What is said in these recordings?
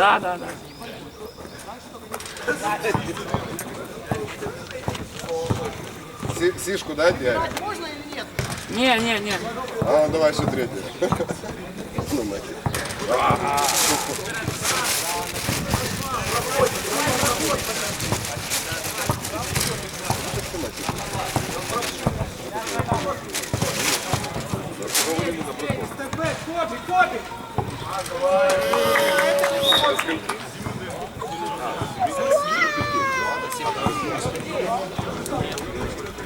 Да, да, да. Си- Сишку дать, дядя? Не, не, не. А, ну давай еще третий. Ну, нахер.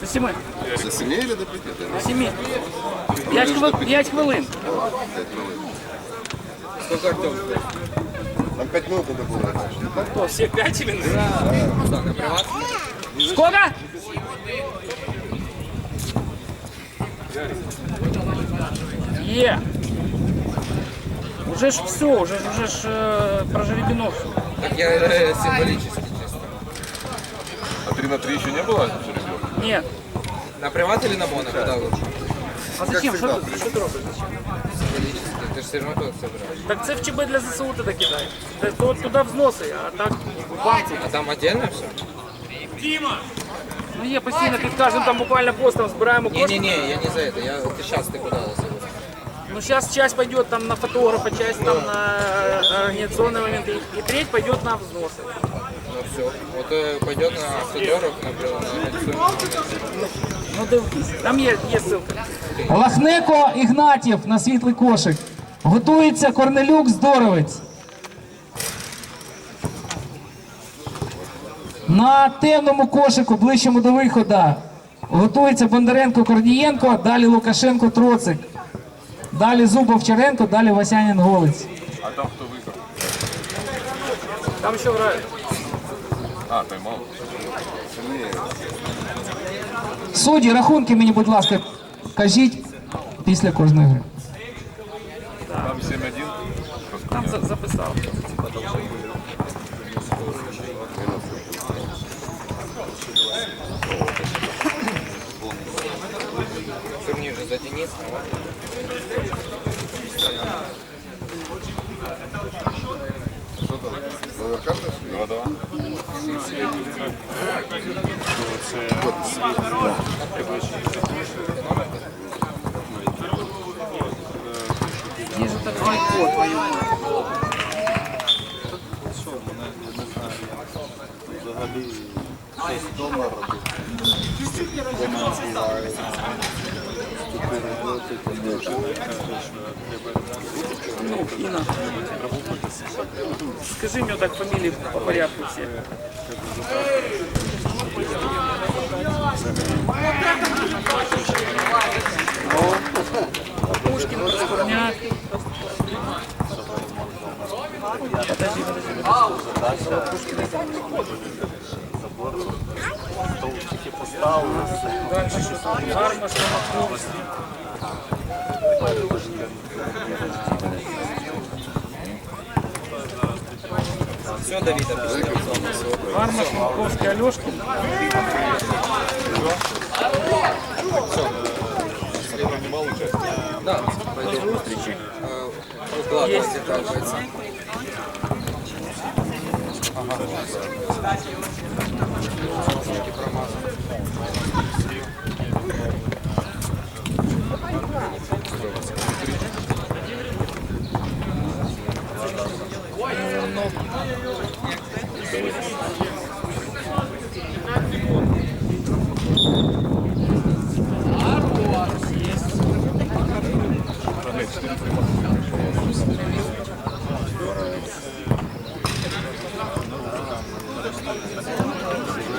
До семи. До семи или до пяти? До семи. П'ять хвилин. П'ять хвилин. Нам пять минут надо было. Кто, все пять или Сколько? Е. Уже ж все, уже, ж- уже ж э, прожеребено все. Так я э, символически чисто. А три на три еще не было? Нет. На приват или на моно? Куда лучше? А зачем? Що ти, що ти робиш? Символически. Ты же все равно тут собираешь. Так це в ЧБ для ЗСУ туди кидають. Це то туди взноси, а так в банку. А там отдельно все? Ну є постійно під кожним там буквально постом збираємо кошти. Не-не-не, я не за это. Я, ты сейчас ты куда лазил? Ну сейчас часть пойдет там на фотографа, часть там на э, организационные моменты, и треть пойдет на взносы. Ну все. Вот э, пойдет на фотограф, на, на, Ну дивись, там є, є ссылка. Лахнеко Ігнатів на світлий кошик. Готується Корнелюк Здоровець. На темному кошику, ближчому до виходу, готується Бондаренко Корнієнко, далі Лукашенко Троцик. Далі Зубов Черенко, далі Васянін Голець. А там хто виграв? Там ще грають. А, поймав. Судді, рахунки мені, будь ласка, кажіть після кожної гри. Там 7-1. Там за- записав. Чуть ниже затянись. Номер карты? 2-2. Є ж так легко твою. Ну, Інна. Скажи мне так фамилии по порядку все. Пушкин, Проскурняк. Подожди, подожди. Дальше что там? Арма, Шамаков. Все, Давид, объясни. Арма, Шамаковский, Алешкин. Да, пойдем. Давайте.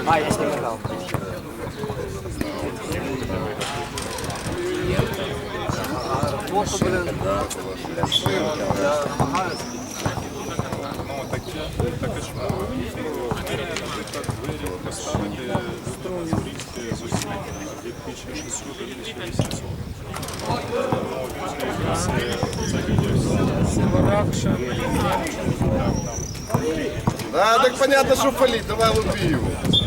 А, я с ним играл. Плохо, блин. Я помогаю. Ну, так, так і чому? Так двері поставити з усіх від 1600 до 1800. Да, так понятно, что фалить, давай убью его.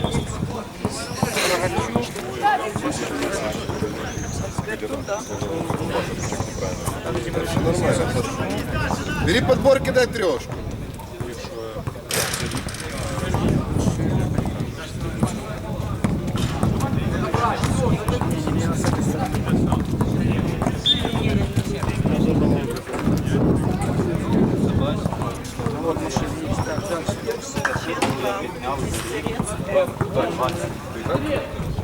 Бери подбор, кидай трешку. Бегался.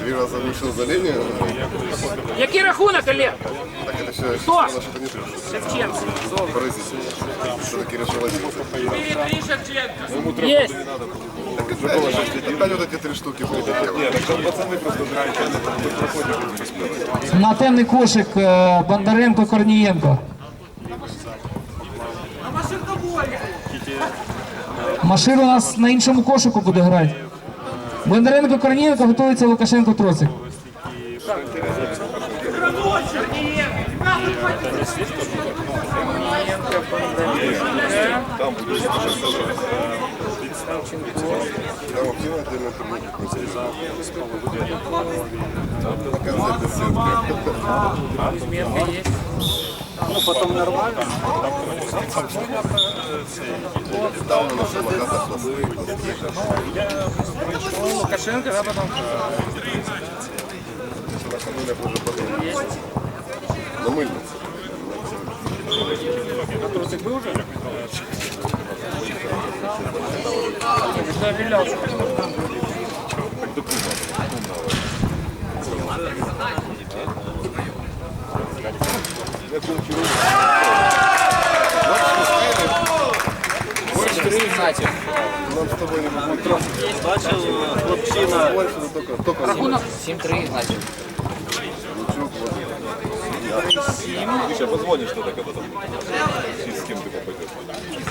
Три раза вышел за линию. Який рахунок, Олег? Так это все, Кто? что-то не то. Шевченко. Поразительно. Все-таки решил один. Шевченко. Есть. Опять вот эти три штуки прилетело. На темний кошик е, Бондаренко Корнієнко. Машир у нас на іншому кошику буде грати. Бондаренко Корнієнко готується Лукашенко Троцик. Там На конце беседка. Изменка есть. Самокатах на своих. Лукашенко, да, потом? На потом. На мыльнице. А трусик был уже? Нам с тобой не будет. Бачил, хлопчина. Больше, но только, только Рахунок 7-3, значит. Лучук, вот. Ты сейчас позвонишь тогда, когда там с кем ты попадешь.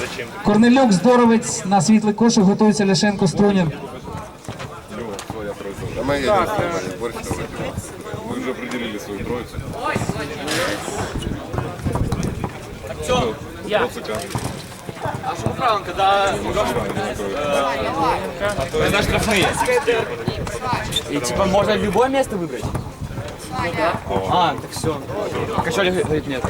Зачем? Корнелюк, Здоровець на світлий кошик готується Ляшенко Струнін. Чего? Твоя троица. А мы едем с тобой, борщ там выпьем. Мы уже определили свою троицу. Я. Троцика. Это штрафные. И типа можно любое место выбрать? А, так все. Качали говорит нет.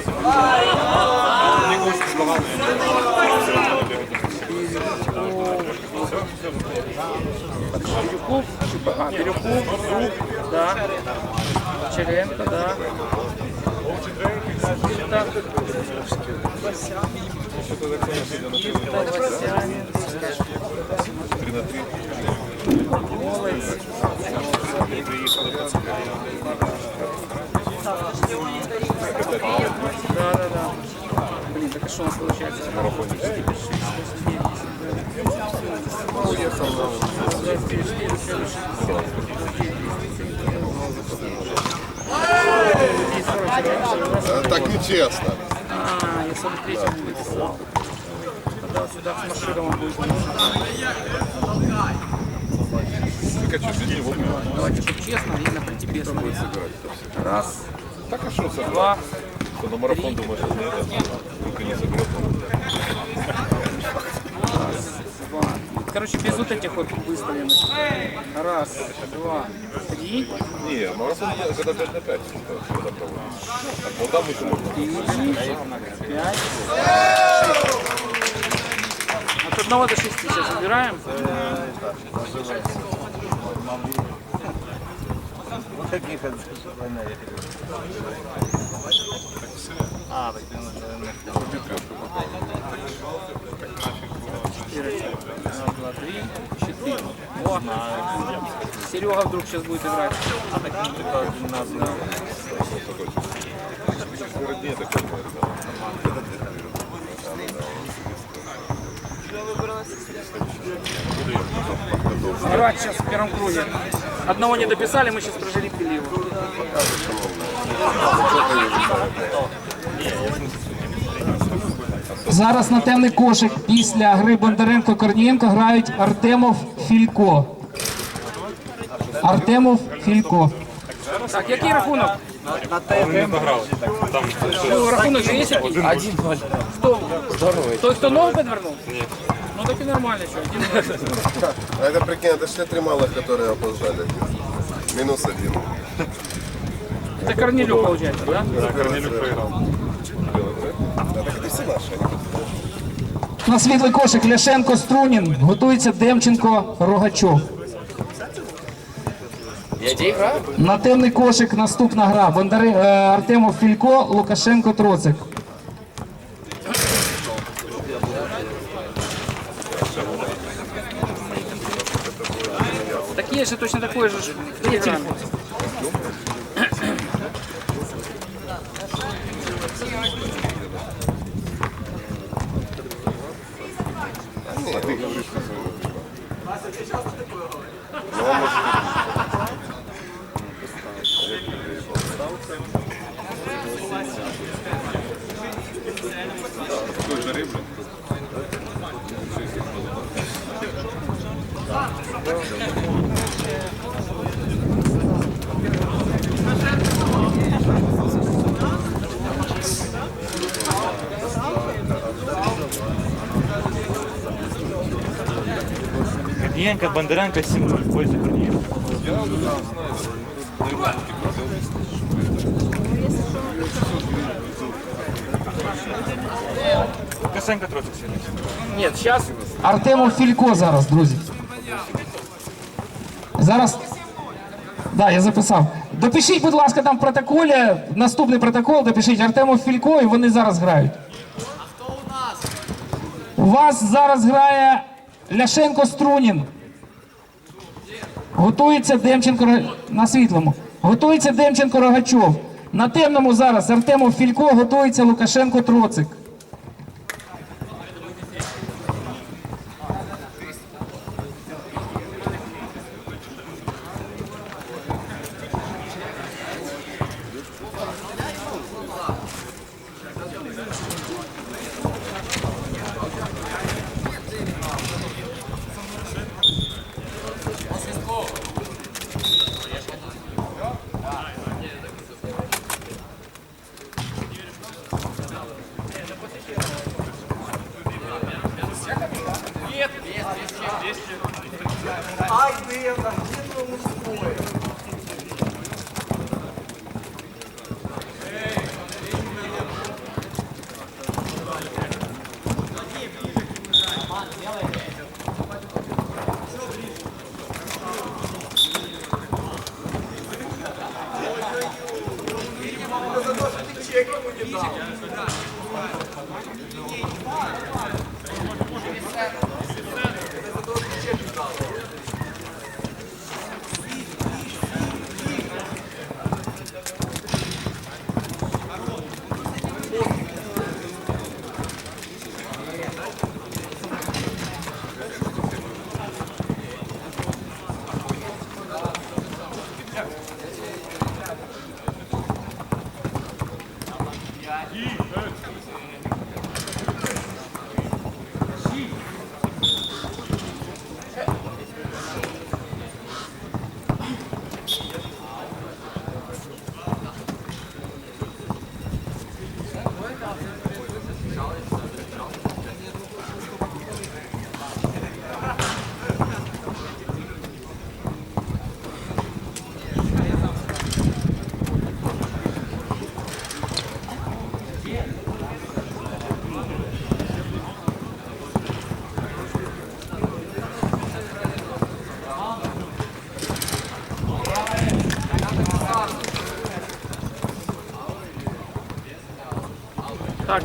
Бирюков, а, Бирюков, Зуб, да. Черенко, да. Так. Никита, Васянин. Голый. Да, да, да. Блин, так а что у нас получается? А, Так нечестно. А, я 43 не написал. Тогда сюда с Машировым будет. Ты что, сиди, вот. Давайте, чтобы честно, именно при тебе смотреть. Раз, Так а что, два, Что, на марафон думаешь, что нет? Только не сыграл. два. Короче, без вот этих вот выставленных. Раз, два, три, Не, марафон я когда 5 на 5. Когда проводишь. Вот там еще можно. пять. От одного до шести сейчас выбираем. Четыре. Раз, два, три, четыре. О, Серега вдруг сейчас будет играть. А так не такая длина, да. Городнее такой, сейчас в первом круге. Одного не дописали, мы сейчас прожили его. Зараз на темний кошик після гри Бондаренко Корнієнко грають Артемов Філько. Артемов Філько. Так, який рахунок? Ну, рахунок же є який? Один ноль. Хто? Здоровий. Той, хто ногу підвернув? Ні. Ну так і нормально, що. Один А это прикинь, это шли три малых, которые опоздали. Минус один. Це Корнелюк, виходить, да? Корнелюк проиграл. Да, так это все наши. На світлий кошик Ляшенко Струнін. Готується Демченко Рогачов. На темний кошик наступна гра. Бондари... Е, Артемов Філько, Лукашенко Троцик. Так є же точно такой же. Ну, а ти говориш, що це. Ну, може, Бондаренко, 7-0 в пользу. Лукашенко трохи сильніше. Нет, сейчас Артемов Філько зараз, друзі. Зараз. Да, я записав. Допишіть, будь ласка, там в протоколі, наступний протокол, допишіть Артемов Філько, і вони зараз грають. У вас зараз грає Ляшенко Струнін. Готується Демченко Ро- на світлому. Готується Демченко Рогачов. На темному зараз Артемов Філько готується Лукашенко Троцик. Ai, Deus, aqui tá não nos foi.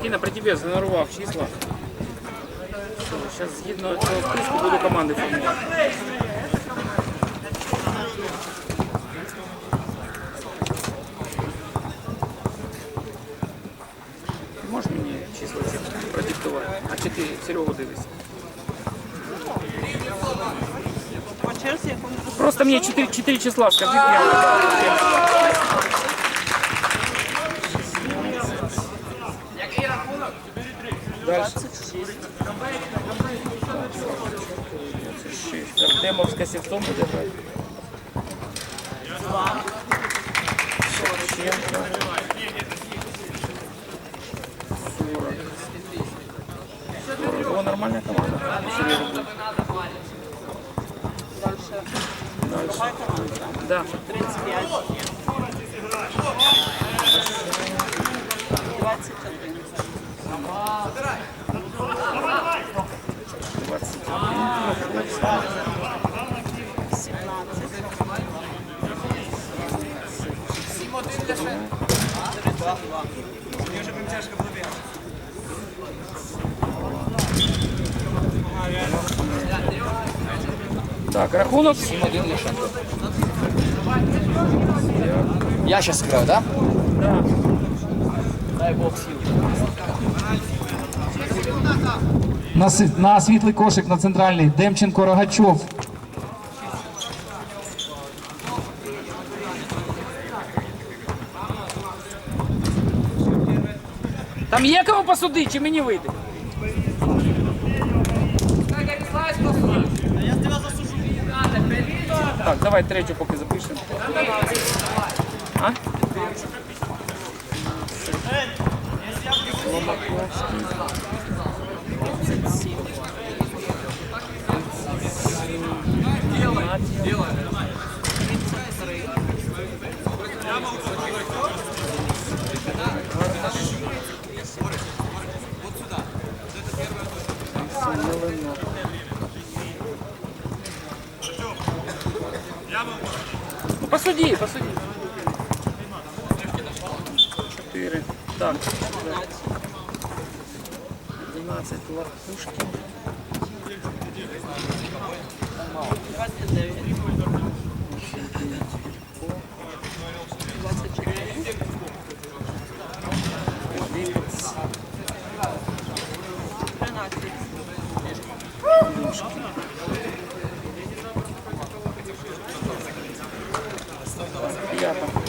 Дина, при тебе занарвав числа. Зараз згідно цього списку буду команди формувати. Можеш мені числа ці продиктувати? А чи ти Серегу дивишся? Просто мне 4, 4 числа скажи 26. Артемовська сівцом буде грати. Шевченко. 40. 40. О, нормальная команда. Будет. Дальше. Да. 21. Так, рахунок. 7-1 Лишенко. Я сейчас сыграю, да? Да. Дай бог сил. На, на світлий кошик на центральний Демченко Рогачов. Там є кого посудити, чи мені вийде? Так, давай третю поки запишемо. А? Ломаковський. 27. 17. Ну, посуди, посуди. Четыре. Так. 12 Ларкушкин. Пятом.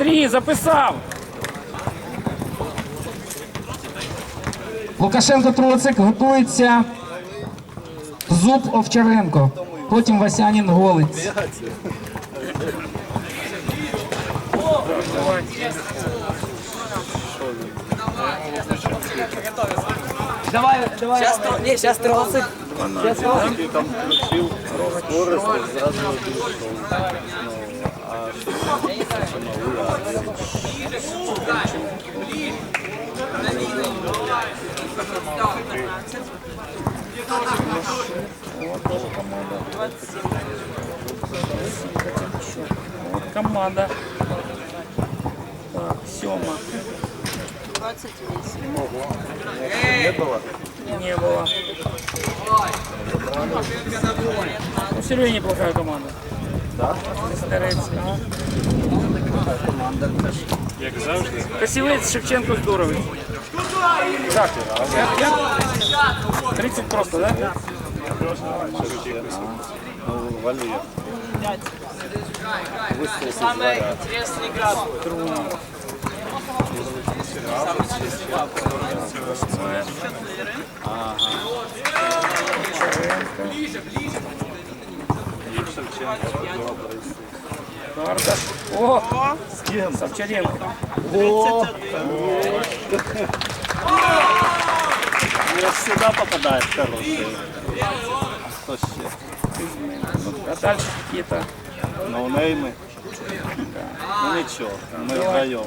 Семь три записав. Лукашенко Троцик готується. Зуб Овчаренко. Потім Васянін Голець. Давай. Давай, давай. Сейчас, не, сейчас тросик. вот команда. Так, Сема. 28. Не было. Ну, Серега неплохая команда. Да? Старецька. Як завжди. Косівець Шевченко здоровий. Як? 30 просто, так? Да? Самая интересная игра. Кардаш. О! Савчаренко. всегда попадает хороший. хто ще? А дальше какие-то Ноунейми? Ну нічого, ми вдвоєм.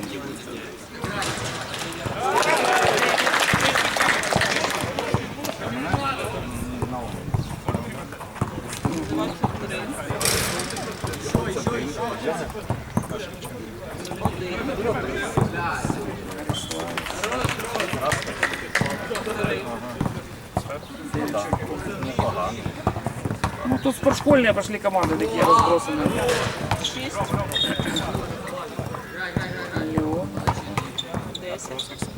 Ну тут спортшкольные пошли команды такие разбросанные. Алло. Петрус.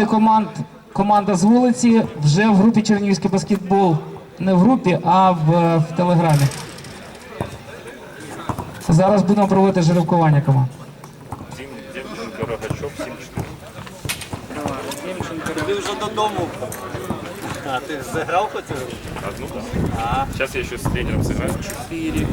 Склади команд команда з вулиці вже в групі Чернігівський баскетбол. Не в групі, а в, в телеграмі. Зараз будемо проводити жеребкування команд. Дім, Рогачов, 7-4. Ти вже додому. А ти ж заграв хоч? Одну, да. Сейчас я еще с тренером сыграю. Четыре.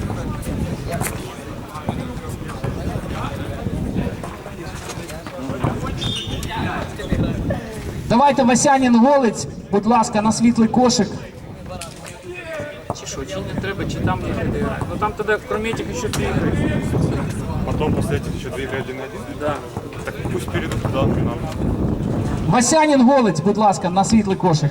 Давайте Васянін голець, будь ласка, на світлий кошик. Чи що, чи не треба, чи там не треба грати. Ну там тоді, кроме этих, еще три игры. Потом после этих еще две игры один на один. Да. Так пусть перейдут туда, к нам. Васянін голець, будь ласка, на світлий кошик.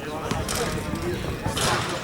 так?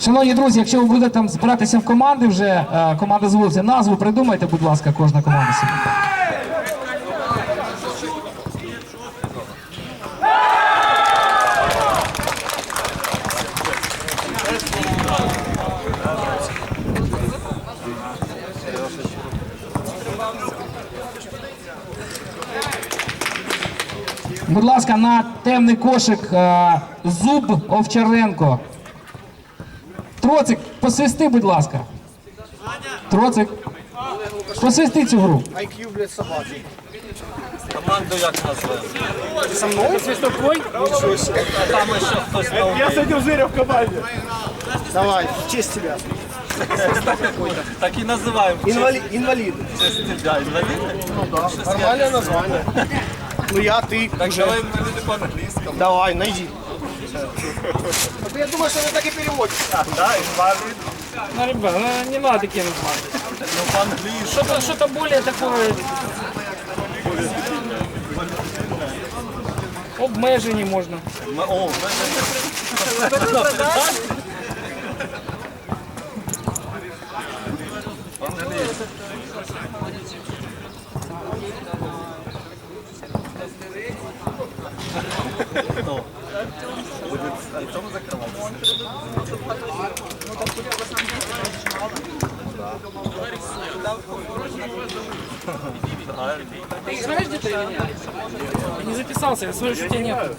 Шановні друзі, якщо ви будете там збиратися в команди вже, е, команда з вулиці, назву придумайте, будь ласка, кожна команда собі. рекламний кошик е, Зуб Овчаренко. Троцик, посвисти, будь ласка. Троцик. Посвисти цю гру. IQ, блядь, собаки. Команду як назвали? Со мною? Свисток твой? Нічого. Там ще хтось новий. Я сьогодні в в команді. Давай, в честь тебя. Так и называем. Инвалид. Инвалид. Честь тебя. Ну да, нормальное название. Ну я, ты. Так давай інваліди по-англійському. Давай, найди. А Я думаю, что вы так и переводите. Да, інвалід. Ну, ребят, ну, не надо такие названия. Ну, по-англійськи. Что-то что более такое... Обмежені можна. М- О, в мене Ты их знаешь где-то или нет? Я не записался, я смотрю, что тебя нет.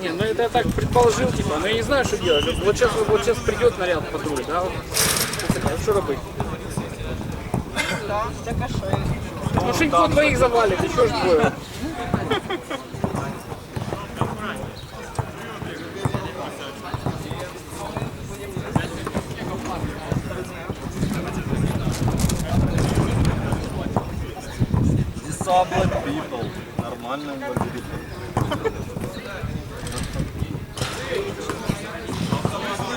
Не, ну это я так предположил, типа, но я не знаю, что делать. Вот сейчас, вот сейчас придет наряд патруль, да? вот. Что робить? Ну Шинько двоих завалит, еще ж двое. Disabled people. Нормально інваліди.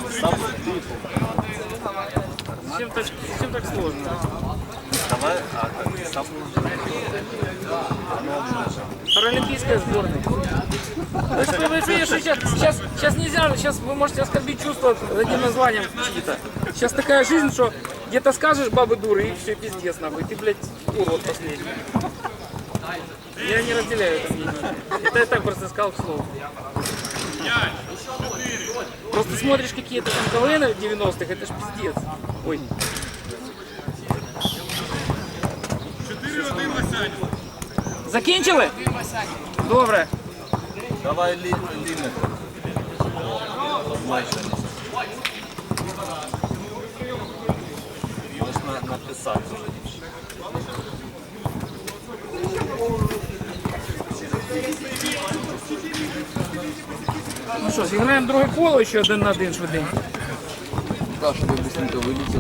Disabled people. Зачем так, зачем так сложно? Давай, а так, disabled Паралимпийская сборная. Вы что, вы что, сейчас, сейчас, сейчас нельзя, сейчас вы можете оскорбить чувства одним названием чьи-то. Сейчас такая жизнь, что где-то скажешь бабы дуры и все, пиздец нахуй. Ты, блядь, урод последний. Я не разделяю это мнение. Это я так просто сказал к слову. Просто смотришь какие-то там КВН 90-х, это ж пиздец. Ой. Закінчили? Добре. Давай лі, ліміт. Обмеженість. Можна написати. Ну що, зіграємо друге коло ще один на один швиденько. Да, чтобы быстренько вылетел.